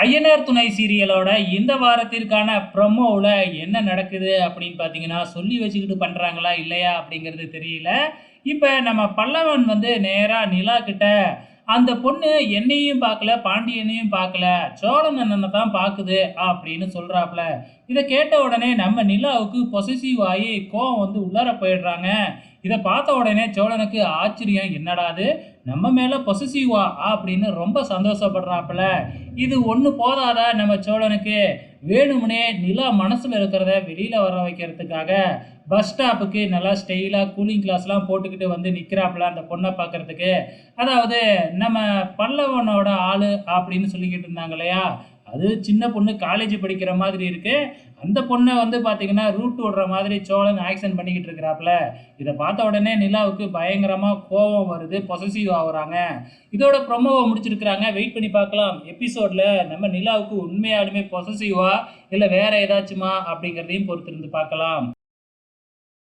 ஐயனார் துணை சீரியலோட இந்த வாரத்திற்கான ப்ரொமோவில் என்ன நடக்குது அப்படின்னு பார்த்தீங்கன்னா சொல்லி வச்சுக்கிட்டு பண்ணுறாங்களா இல்லையா அப்படிங்கிறது தெரியல. இப்போ நம்ம பல்லவன் வந்து நேராக நிலா கிட்ட அந்த பொண்ணு என்னையும் பார்க்கல பாண்டியனையும் பார்க்கல சோழன் அண்ணனை தான் பார்க்குது அப்படின்னு சொல்கிறாப்புல இதை கேட்ட உடனே நம்ம நிலாவுக்கு பொசசிவ் ஆகி கோவம் வந்து உள்ளார போயிடுறாங்க. இதை பார்த்த உடனே சோழனுக்கு ஆச்சரியம் என்னடாது நம்ம மேலே பொசசிவா அப்படின்னு ரொம்ப சந்தோஷப்படுறாப்புல. இது ஒன்று போதாதா நம்ம சோழனுக்கு? வேணும்னே நிலா மனசில் இருக்கிறத வெளியில் வர வைக்கிறதுக்காக பஸ் ஸ்டாப்புக்கு நல்லா ஸ்டெயிலாக கூலிங் கிளாஸ்லாம் போட்டுக்கிட்டு வந்து நிற்கிறாப்புல அந்த பொண்ணை பார்க்கறதுக்கு. அதாவது நம்ம பல்லவனோட ஆள் அப்படின்னு சொல்லிக்கிட்டு இருந்தாங்க இல்லையா? அது சின்ன பொண்ணு காலேஜ் படிக்கிற மாதிரி இருக்கு. அந்த பொண்ணை வந்து பார்த்தீங்கன்னா ரூட் விடுற மாதிரி சோழன் ஆக்ஷன் பண்ணிக்கிட்டு இருக்கிறாப்புல. இதை பார்த்த உடனே நிலாவுக்கு பயங்கரமாக கோபம் வருது பொசசிவ் ஆகுறாங்க. இதோட ப்ரொமோவை முடிச்சிருக்கிறாங்க. வெயிட் பண்ணி பார்க்கலாம். எபிசோடில் நம்ம நிலாவுக்கு உண்மையாலுமே பொசசிவா இல்லை வேற ஏதாச்சுமா அப்படிங்கிறதையும் பொறுத்திருந்து பார்க்கலாம்.